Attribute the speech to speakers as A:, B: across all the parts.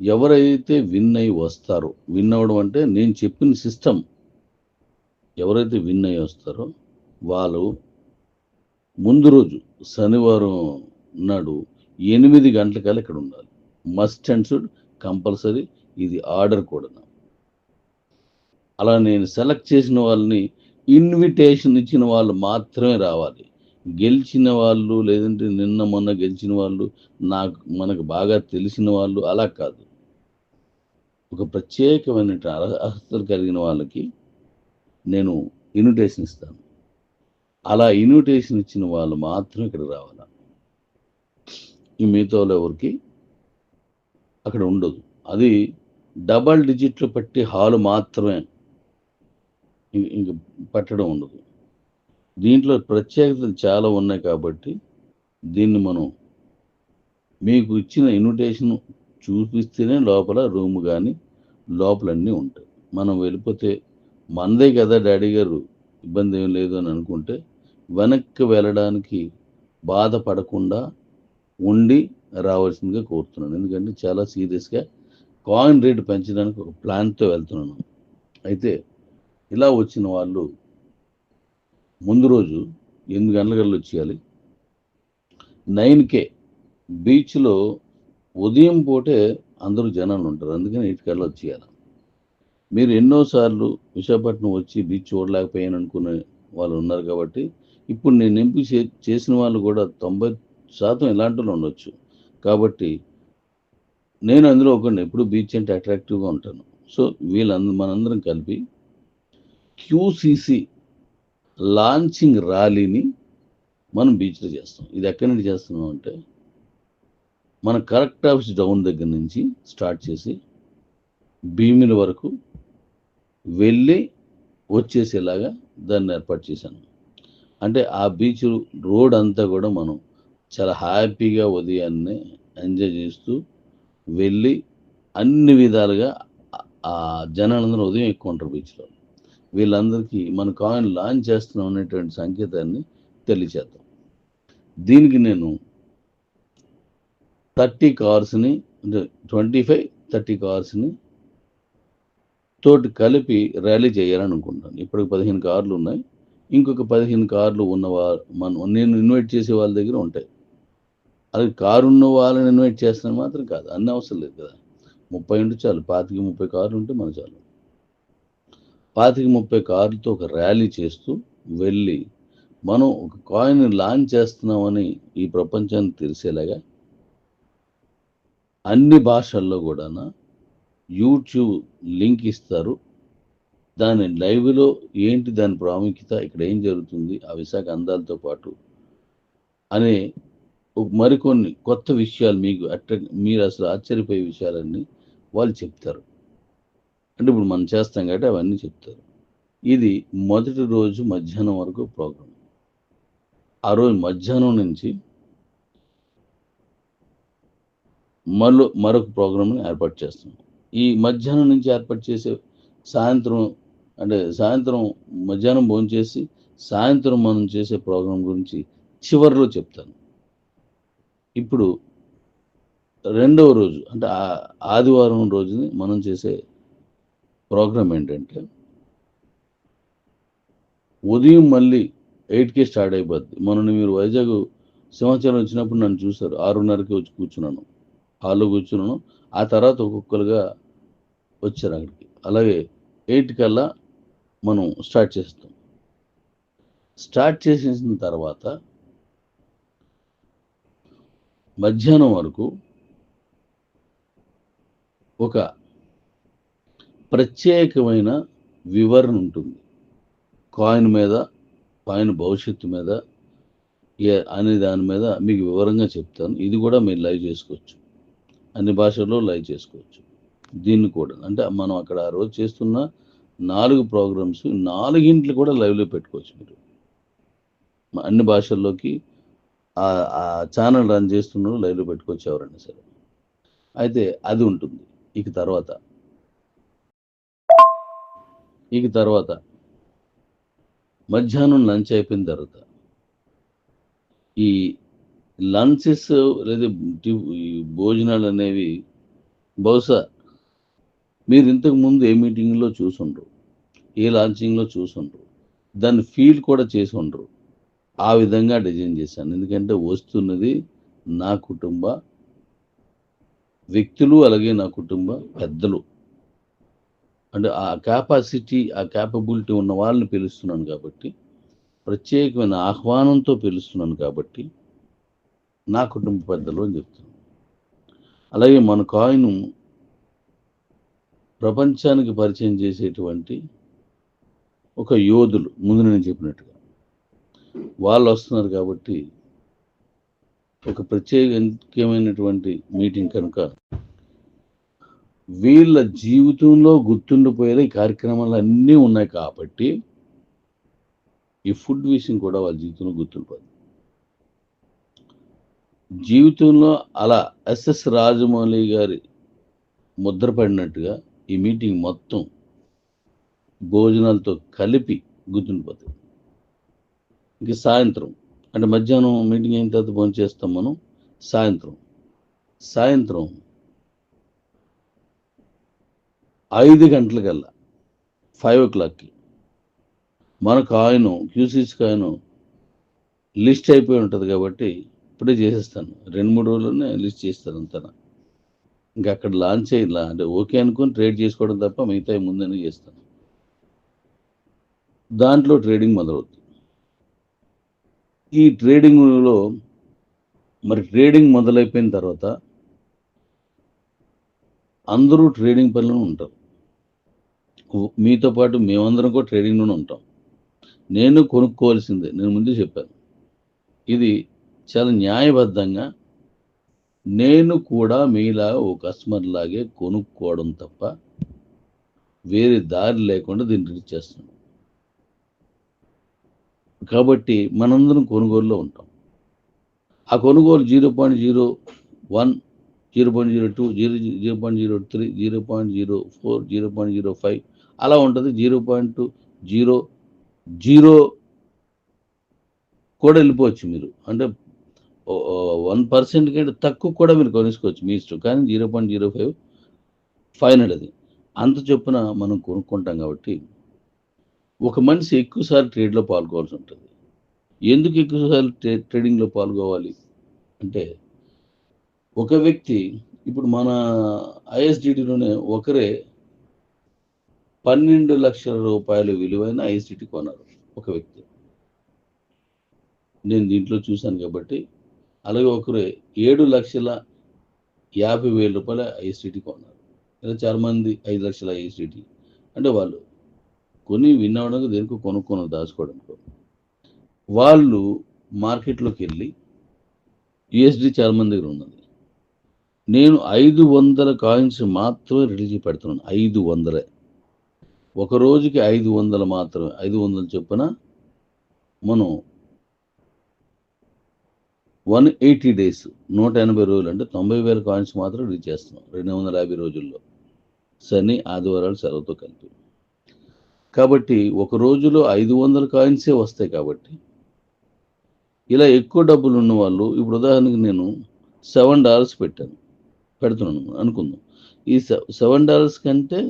A: ఎవరైతే విన్ అయి వస్తారో విన్ అవ్వడం అంటే నేను చెప్పిన సిస్టమ్. ఎవరైతే విన్ అయి వస్తారో వాళ్ళు ముందు రోజు శనివారం నాడు ఎనిమిది గంటలకల్లా ఇక్కడ ఉండాలి. మస్ట్ అండ్ షుడ్ కంపల్సరీ ఇది ఆర్డర్ కూడా అలా నేను సెలెక్ట్ చేసిన వాళ్ళని ఇన్విటేషన్ ఇచ్చిన వాళ్ళు మాత్రమే రావాలి. గెలిచిన వాళ్ళు లేదంటే నిన్న మొన్న గెలిచిన వాళ్ళు నాకు మనకు బాగా తెలిసిన వాళ్ళు అలా కాదు. ఒక ప్రత్యేకమైన అర్హతలు కలిగిన వాళ్ళకి నేను ఇన్విటేషన్ ఇస్తాను. అలా ఇన్విటేషన్ ఇచ్చిన వాళ్ళు మాత్రం ఇక్కడ రావాల? ఈ మిగతా ఎవరికి? అక్కడ ఉండదు. అది డబల్ డిజిట్లు పట్టి హాలు మాత్రమే ఇంక పట్టడం ఉండదు. దీంట్లో ప్రత్యేకతలు చాలా ఉన్నాయి కాబట్టి దీన్ని మనం మీకు ఇచ్చిన ఇన్విటేషన్ చూపిస్తేనే లోపల రూమ్ కానీ లోపలన్నీ ఉంటాయి. మనం వెళ్ళిపోతే మనదే కదా డాడీ గారు ఇబ్బంది ఏం లేదు అని అనుకుంటే వెనక్కి వెళ్ళడానికి బాధపడకుండా ఉండి రావాల్సిందిగా కోరుతున్నాను. ఎందుకంటే చాలా సీరియస్గా కాయిన్ రేట్ పెంచడానికి ఒక ప్లాన్తో వెళ్తున్నాను. అయితే ఇలా వచ్చిన వాళ్ళు ముందు రోజు ఎనిమిది గంటలకల్లా వచ్చేయాలి. నైన్కే బీచ్లో ఉదయం పూటే అందరూ జనాలు ఉంటారు. అందుకని ఇటుకల్లా వచ్చేయాలి. మీరు ఎన్నోసార్లు విశాఖపట్నం వచ్చి బీచ్ చూడలేకపోయాను అనుకునే వాళ్ళు ఉన్నారు కాబట్టి ఇప్పుడు నేను ఎంపిక చే- చేసిన వాళ్ళు కూడా తొంభై శాతం ఇలాంటి వాళ్ళు ఉండొచ్చు. కాబట్టి నేను అందులో ఒకరిని ఎప్పుడు బీచ్ అంటే అట్రాక్టివ్గా ఉంటాను. సో వీళ్ళంద మనందరం కలిపి క్యూసీసీ లాంచింగ్ ర్యాలీని మనం బీచ్లో చేస్తాం. ఇది ఎక్కడి నుండి చేస్తున్నాం అంటే మన కరెక్ట్ ఆఫీస్ డౌన్ దగ్గర నుంచి స్టార్ట్ చేసి భీమిల వరకు వెళ్ళి వచ్చేసేలాగా దాన్ని ఏర్పాటు చేశాను. అంటే ఆ బీచ్ రోడ్ అంతా కూడా మనం చాలా హ్యాపీగా ఉదయాన్నే ఎంజాయ్ చేస్తూ వెళ్ళి అన్ని విధాలుగా ఆ- ఆ జనాలందరూ ఉదయం ఎక్కువ ఉంటారు బీచ్లో. వీళ్ళందరికీ మన కాయిన్ లాంచ్ చేస్తున్నాం అనేటువంటి సంకేతాన్ని తెలియచేద్దాం. దీనికి నేను థర్టీ కార్స్ని అంటే ట్వంటీ ఫైవ్ థర్టీ కార్స్ని తోటి కలిపి ర్యాలీ చేయాలని అనుకుంటాను. ఇప్పటికి పదిహేను కార్లు ఉన్నాయి. ఇంకొక పదిహేను కార్లు ఉన్నవారు మనం నేను ఇన్వైట్ చేసే వాళ్ళ దగ్గర ఉంటాయి. అది కారు ఉన్న వాళ్ళని ఇన్వైట్ చేస్తాను మాత్రం కాదు. అన్ని అవసరం లేదు కదా. ముప్పై ఉంటే చాలు. పాతికి ముప్పై కార్లు ఉంటే మన చాలు. పాతికి ముప్పై కార్లతో ఒక ర్యాలీ చేస్తూ వెళ్ళి మనం ఒక కాయిన్ లాంచ్ చేస్తున్నామని ఈ ప్రపంచానికి తెలిసేలాగా అన్ని భాషల్లో కూడా యూట్యూబ్ లింక్ ఇస్తారు. దాని లైవ్లో ఏంటి దాని ప్రాముఖ్యత ఇక్కడ ఏం జరుగుతుంది ఆ విశాఖ అందాలతో పాటు అనే మరికొన్ని కొత్త విషయాలు మీకు అట్రాక్ట్ మీరు అసలు ఆశ్చర్యపోయే విషయాలన్నీ వాళ్ళు చెప్తారు. అంటే ఇప్పుడు మనం చేస్తాం కాబట్టి అవన్నీ చెప్తారు. ఇది మొదటి రోజు మధ్యాహ్నం వరకు ప్రోగ్రాం ఆ రోజు మధ్యాహ్నం నుంచి మరో మరొక ప్రోగ్రామ్ని ఏర్పాటు చేస్తాం. ఈ మధ్యాహ్నం నుంచి ఏర్పాటు చేసే సాయంత్రం అంటే సాయంత్రం మధ్యాహ్నం భోంచేసి సాయంత్రం మనం చేసే ప్రోగ్రాం గురించి చివరిలో చెప్తాను. ఇప్పుడు రెండవ రోజు అంటే ఆదివారం రోజుని మనం చేసే ప్రోగ్రాం ఏంటంటే ఉదయం మళ్ళీ ఎయిట్కే స్టార్ట్ అయిపోద్ది. మొన్న మీరు వైజాగ్ సింహాచలం వచ్చినప్పుడు నన్ను చూశారు. ఆరున్నరకి వచ్చి కూర్చున్నాను. హాల్లో కూర్చున్నాను. ఆ తర్వాత ఒక్కొక్కరుగా వచ్చారు అక్కడికి. అలాగే ఎయిట్ కల్లా మనం స్టార్ట్ చేస్తాం. స్టార్ట్ చేసేసిన తర్వాత మధ్యాహ్నం వరకు ఒక ప్రత్యేకమైన వివరణ ఉంటుంది. కాయిన్ మీద కాయిన్ భవిష్యత్తు మీద ఏ అనే దాని మీద మీకు వివరంగా చెప్తాను. ఇది కూడా మీరు లైవ్ చేసుకోవచ్చు. అన్ని భాషల్లో లైవ్ చేసుకోవచ్చు. దీన్ని కూడా. అంటే మనం అక్కడ ఆ రోజు చేస్తున్న నాలుగు ప్రోగ్రామ్స్ నాలుగింట్లు కూడా లైవ్లో పెట్టుకోవచ్చు మీరు. అన్ని భాషల్లోకి ఆ ఛానల్ రన్ చేస్తున్నారు లైవ్లో పెట్టుకోవచ్చు ఎవరైనా సరే. అయితే అది ఉంటుంది. ఇక తర్వాత. ఇక తర్వాత. మధ్యాహ్నం లంచ్ అయిపోయిన తర్వాత. ఈ లంచెస్ లేదా ఈ భోజనాలు అనేవి బహుశా మీరు ఇంతకు ముందు ఏ మీటింగ్లో చూసుండ్రు? ఏ లాంచింగ్లో చూసుండ్రు? దాన్ని ఫీల్ కూడా చేసి ఉండరు ఆ విధంగా డిజైన్ చేశాను. ఎందుకంటే వస్తున్నది నా కుటుంబ వ్యక్తులు అలాగే నా కుటుంబ పెద్దలు. అంటే ఆ కెపాసిటీ ఆ క్యాపబిలిటీ ఉన్న వాళ్ళని పిలుస్తున్నాను కాబట్టి ప్రత్యేకమైన ఆహ్వానంతో పిలుస్తున్నాను కాబట్టి నా కుటుంబ పెద్దలు అని చెప్తున్నాను అలాగే మన కాయిన్ ప్రపంచానికి పరిచయం చేసేటువంటి ఒక యోధులు ముందు నేను చెప్పినట్టుగా. వాళ్ళు వస్తున్నారు కాబట్టి ఒక ప్రత్యేకమైనటువంటి మీటింగ్ కనుక వీళ్ళ జీవితంలో గుర్తుండిపోయేది ఈ కార్యక్రమాలు అన్నీ ఉన్నాయి కాబట్టి ఈ ఫుడ్ విషయం కూడా వాళ్ళ జీవితంలో గుర్తుండిపోతుంది జీవితంలో అలా ఎస్ఎస్ రాజమౌళి గారి ముద్రపడినట్టుగా ఈ మీటింగ్ మొత్తం భోజనాలతో కలిపి గుర్తుండిపోతుంది ఇంక సాయంత్రం అంటే మధ్యాహ్నం మీటింగ్ అయిన తర్వాత భోజనం చేస్తాం మనం సాయంత్రం. సాయంత్రం ఐదు గంటలకల్లా ఫైవ్ ఓ క్లాక్కి మన ఆయన క్యూసీస్ కాయిన్ లిస్ట్ అయిపోయి ఉంటుంది కాబట్టి ఇప్పుడే చేసేస్తాను. రెండు మూడు రోజుల్లోనే లిస్ట్ చేస్తాను అంతా ఇంకా అక్కడ లాంచ్ అయ్యి అంటే ఓకే అనుకుని ట్రేడ్ చేసుకోవడం తప్ప మిగతా ముందని చేస్తాను. దాంట్లో ట్రేడింగ్ మొదలవుతుంది. ఈ ట్రేడింగ్లో మరి ట్రేడింగ్ మొదలైపోయిన తర్వాత అందరూ ట్రేడింగ్ పనిలో ఉంటారు. మీతో పాటు మేమందరం కూడా ట్రేడింగ్లోనే ఉంటాం. నేను కొనుక్కోవాల్సిందే. నేను ముందే చెప్పాను. ఇది చాలా న్యాయబద్ధంగా నేను కూడా మీలా ఓ కస్టమర్ లాగే కొనుక్కోవడం తప్ప వేరే దారి లేకుండా దీన్ని రీచ్ చేస్తున్నాం. కాబట్టి మనందరం కొనుగోలులో ఉంటాం. ఆ కొనుగోలు zero point zero one zero point zero two zero zero point zero three zero point zero four zero point zero five అలా ఉంటుంది. జీరో పాయింట్ జీరో జీరో కూడా వెళ్ళిపోవచ్చు మీరు. అంటే వన్ పర్సెంట్ కంటే తక్కువ కూడా మీరు కొనుక్కోవచ్చు మీ ఇష్టం. కానీ zero point zero five final అది. అంత చొప్పున మనం కొనుక్కుంటాం కాబట్టి ఒక మనిషి ఎక్కువసార్లు ట్రేడ్లో పాల్గొవాల్సి ఉంటుంది. ఎందుకు ఎక్కువసార్లు ట్రే ట్రేడింగ్లో పాల్గొవాలి? అంటే ఒక వ్యక్తి ఇప్పుడు మన ఐఎస్డిటీలోనే ఒకరే పన్నెండు లక్షల రూపాయల విలువైన ఐఎస్డిటీ కొన్నారు ఒక వ్యక్తి. నేను దీంట్లో చూశాను కాబట్టి అలాగే ఒకరు ఏడు లక్షల యాభై వేల రూపాయల ఐఎస్డిటి కొన్నారు. ఇలా చాలా మంది ఐదు లక్షల ఐఎస్డిటి అంటే వాళ్ళు కొని విన్ అవ్వడానికి దేనికో కొనుక్కొని దాచుకోవడానికి వాళ్ళు మార్కెట్లోకి వెళ్ళి యుఎస్డి చాలా మంది దగ్గర ఉన్నది. నేను ఐదు వందల కాయిన్స్ మాత్రమే రిలీజ్ పెడుతున్నాను. ఐదు వందలే. ఒక రోజుకి ఐదు వందలు మాత్రమే. ఐదు వందలు చొప్పున మనం వన్ ఎయిటీ డేస్ నూట ఎనభై రోజులు అంటే తొంభై వేల కాయిన్స్ మాత్రం రీచ్ చేస్తున్నాం రెండు వందల యాభై రోజుల్లో. శని ఆదివారాలు సెలవుతో కలిపి. కాబట్టి ఒక రోజులో ఐదు వందల కాయిన్సే వస్తాయి కాబట్టి ఇలా ఎక్కువ డబ్బులు ఉన్న వాళ్ళు ఇప్పుడు ఉదాహరణకి నేను సెవెన్ డాలర్స్ పెట్టాను పెడుతున్నాను అనుకుందాం. ఈ సెవెన్ డాలర్స్ కంటే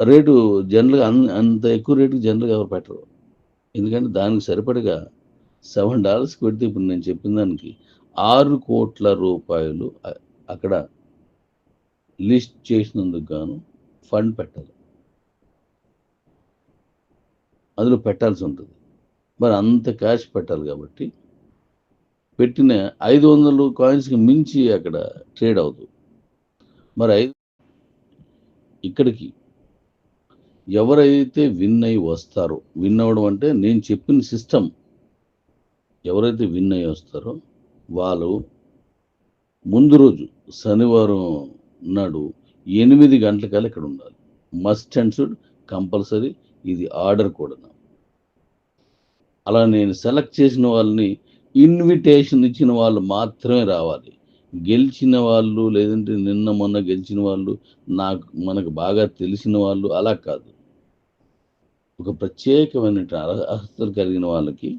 A: రేటు జనరల్గా అంత ఎక్కువ రేటుకి జనరల్గా ఎవరు పెట్టరు. ఎందుకంటే దానికి సరిపడగా సెవెన్ డాలర్స్కి పెడితే ఇప్పుడు నేను చెప్పిన దానికి ఆరు కోట్ల రూపాయలు అక్కడ లిస్ట్ చేసినందుకు గాను ఫండ్ పెట్టాలి. అందులో పెట్టాల్సి ఉంటుంది. మరి అంత క్యాష్ పెట్టాలి కాబట్టి పెట్టిన ఐదు వందలు కాయిన్స్కి మించి అక్కడ ట్రేడ్ అవుతుంది మరి ఐదు ఇక్కడికి ఎవరైతే విన్ అయి వస్తారో విన్ అవ్వడం అంటే నేను చెప్పిన సిస్టమ్ ఎవరైతే విన్ అయ్యి వస్తారో వాళ్ళు ముందు రోజు శనివారం నాడు ఎనిమిది గంటలకల్లా ఇక్కడ ఉండాలి. మస్ట్ అండ్ షుడ్ కంపల్సరీ ఇది ఆర్డర్ కూడా అలా నేను సెలెక్ట్ చేసిన వాళ్ళని ఇన్విటేషన్ ఇచ్చిన వాళ్ళు మాత్రమే రావాలి. గెలిచిన వాళ్ళు లేదంటే నిన్న మొన్న గెలిచిన వాళ్ళు నాకు మనకు బాగా తెలిసిన వాళ్ళు అలా కాదు. ఒక ప్రత్యేకమైన అర్హతలు కలిగిన వాళ్ళకి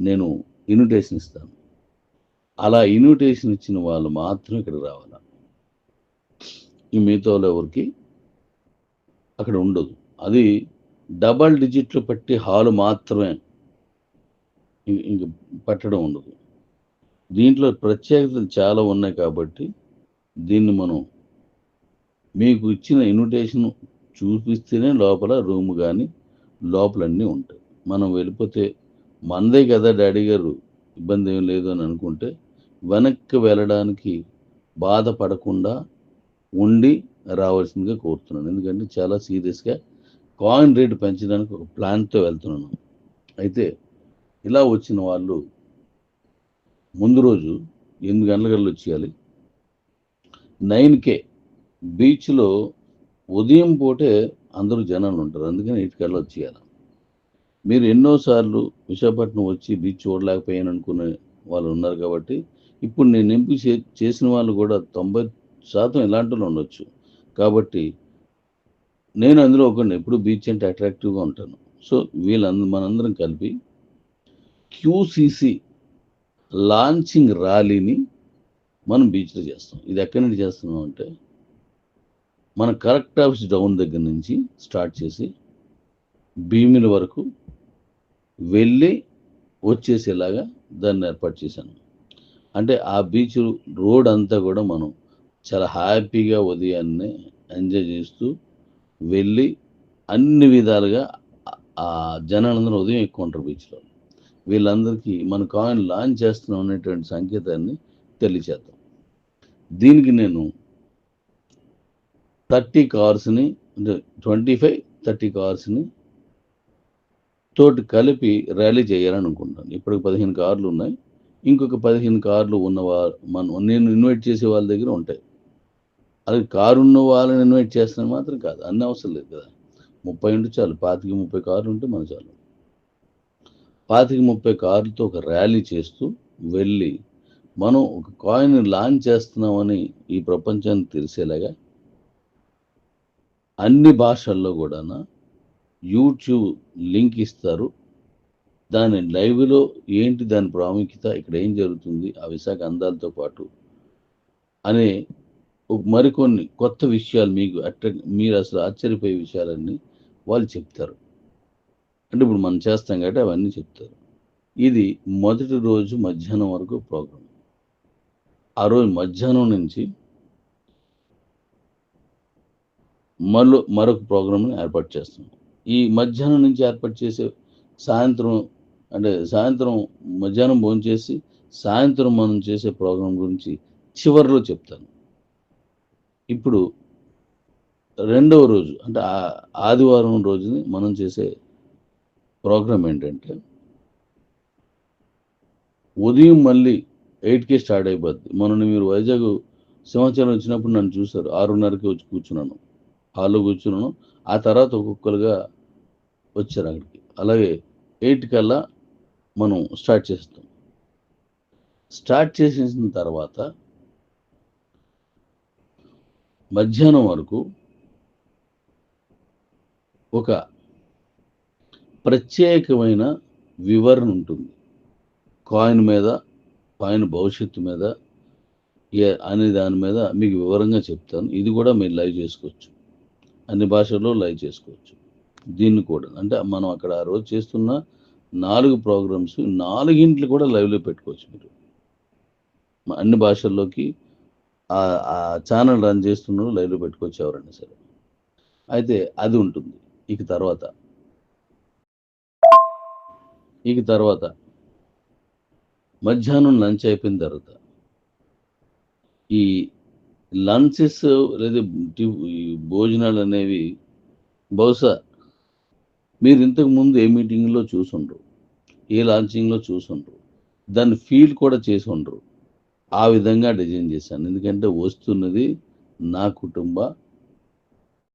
A: నేను ఇన్విటేషన్ ఇస్తాను. అలా ఇన్విటేషన్ ఇచ్చిన వాళ్ళు మాత్రం ఇక్కడ రావాలి? ఈ మిగతా ఎవరికి? అక్కడ ఉండదు. అది డబల్ డిజిట్లు పట్టి హాలు మాత్రమే ఇంక పట్టడం ఉండదు. దీంట్లో ప్రత్యేకతలు చాలా ఉన్నాయి కాబట్టి దీన్ని మనం మీకు ఇచ్చిన ఇన్విటేషన్ చూపిస్తేనే లోపల రూమ్ కానీ లోపలన్నీ ఉంటాయి. మనం వెళ్ళిపోతే మందే కదా డాడీ గారు ఇబ్బంది ఏం లేదు అని అనుకుంటే వెనక్కి వెళ్ళడానికి బాధపడకుండా ఉండి రావాల్సిందిగా కోరుతున్నాను. ఎందుకంటే చాలా సీరియస్గా కాయిన్ రేట్ పెంచడానికి ఒక ప్లాన్తో వెళ్తున్నాను. అయితే ఇలా వచ్చిన వాళ్ళు ముందు రోజు ఎనిమిది గంటలకల్లా వచ్చేయాలి. నైన్కే బీచ్లో ఉదయం పూటే అందరూ జనాలు ఉంటారు. అందుకని ఇటుకల్లా వచ్చేయాలి. మీరు ఎన్నోసార్లు విశాఖపట్నం వచ్చి బీచ్ చూడలేకపోయాను అనుకునే వాళ్ళు ఉన్నారు కాబట్టి ఇప్పుడు నేను ఎంపిక చే చేసిన వాళ్ళు కూడా తొంభై శాతం ఇలాంటి ఉండొచ్చు. కాబట్టి నేను అందులో ఒకడిని ఎప్పుడు బీచ్ అంటే అట్రాక్టివ్గా ఉంటాను. సో వీళ్ళందరూ మనందరం కలిపి క్యూసీసీ లాంచింగ్ ర్యాలీని మనం బీచ్లో చేస్తాం. ఇది ఎక్కడి నుంచి చేస్తున్నాం అంటే మన కరెక్ట్ ఆఫీస్ డౌన్ దగ్గర నుంచి స్టార్ట్ చేసి భీమిల వరకు వెళ్ళి వచ్చేసేలాగా దాన్ని ఏర్పాటు చేశాను. అంటే ఆ బీచ్ రోడ్ అంతా కూడా మనం చాలా హ్యాపీగా ఉదయాన్నే ఎంజాయ్ చేస్తూ వెళ్ళి అన్ని విధాలుగా ఆ- జనాలందరూ ఉదయం ఎక్కువ ఉంటారు బీచ్లో వీళ్ళందరికీ మన కాయిన్ లాంచ్ చేస్తున్నాం అనేటువంటి సంకేతాన్ని తెలియచేద్దాం. దీనికి నేను థర్టీ కార్స్ని అంటే ట్వంటీ ఫైవ్ థర్టీ కార్స్ని తోటి కలిపి ర్యాలీ చేయాలని అనుకుంటాను ఇప్పటికి పదిహేను కార్లు ఉన్నాయి. ఇంకొక పదిహేను కార్లు ఉన్నవారు మనం నేను ఇన్వైట్ చేసే వాళ్ళ దగ్గర ఉంటాయి. అది కారు ఉన్న వాళ్ళని ఇన్వైట్ చేస్తాను మాత్రం కాదు. అన్ని అవసరం లేదు కదా. ముప్పై ఉంటే చాలు. పాతికి ముప్పై కార్లు ఉంటే మన చాలు. పాతికి ముప్పై కార్లతో ఒక ర్యాలీ చేస్తూ వెళ్ళి మనం ఒక కాయిన్ లాంచ్ చేస్తున్నామని ఈ ప్రపంచాన్ని తెలిసేలాగా అన్ని భాషల్లో కూడా యూట్యూబ్ లింక్ ఇస్తారు. దాని లైవ్లో ఏంటి దాని ప్రాముఖ్యత? ఇక్కడ ఏం జరుగుతుంది? ఆ విశాఖ అందాలతో పాటు అనే మరికొన్ని కొత్త విషయాలు మీకు అట్రాక్ట్ మీరు అసలు ఆశ్చర్యపోయే విషయాలన్నీ వాళ్ళు చెప్తారు. అంటే ఇప్పుడు మనం చేస్తాం కాబట్టి అవన్నీ చెప్తారు. ఇది మొదటి రోజు మధ్యాహ్నం వరకు ప్రోగ్రాం. ఆ రోజు మధ్యాహ్నం నుంచి మరో మరొక ప్రోగ్రామ్ని ఏర్పాటు చేస్తున్నాం. ఈ మధ్యాహ్నం నుంచి ఏర్పాటు చేసే సాయంత్రం అంటే సాయంత్రం మధ్యాహ్నం భోజనం చేసి సాయంత్రం మనం చేసే ప్రోగ్రాం గురించి చివరిలో చెప్తాను. ఇప్పుడు రెండవ రోజు అంటే ఆదివారం రోజుని మనం చేసే ప్రోగ్రాం ఏంటంటే ఉదయం మళ్ళీ ఎయిట్కే స్టార్ట్ అయిపోద్ది. మొన్న మీరు వైజాగ్ సింహాచలం వచ్చినప్పుడు నన్ను చూశారు ఆరున్నరకి వచ్చి కూర్చున్నాను. హాల్లో కూర్చున్నాను. ఆ తర్వాత ఒక్కొక్కరుగా వచ్చారు అక్కడికి. అలాగే ఎయిట్ కల్లా మనం స్టార్ట్ చేస్తాం. స్టార్ట్ చేసేసిన తర్వాత మధ్యాహ్నం వరకు ఒక ప్రత్యేకమైన వివరణ ఉంటుంది. కాయిన్ మీద కాయిన్ భవిష్యత్తు మీద ఏ అనే దాని మీద మీకు వివరంగా చెప్తాను. ఇది కూడా మీరు లైవ్ చేసుకోవచ్చు. అన్ని భాషల్లో లైవ్ చేసుకోవచ్చు. దీన్ని కూడా. అంటే మనం అక్కడ ఆ రోజు చేస్తున్న నాలుగు ప్రోగ్రామ్స్ నాలుగింట్లు కూడా లైవ్లో పెట్టుకోవచ్చు మీరు. అన్ని భాషల్లోకి ఆ ఛానల్ రన్ చేస్తున్నారు లైవ్లో పెట్టుకోవచ్చు ఎవరైనా సరే. అయితే అది ఉంటుంది. ఇక తర్వాత. ఇక తర్వాత. మధ్యాహ్నం లంచ్ అయిపోయిన తర్వాత. ఈ లంచెస్ లేదా భోజనాలు అనేవి బహుశా మీరు ఇంతకు ముందు ఏ మీటింగ్లో చూసుండ్రు? ఏ లాంచింగ్లో చూసుండ్రు? దాన్ని ఫీల్ కూడా చేసి ఉండరు ఆ విధంగా డిజైన్ చేశాను. ఎందుకంటే వస్తున్నది నా కుటుంబ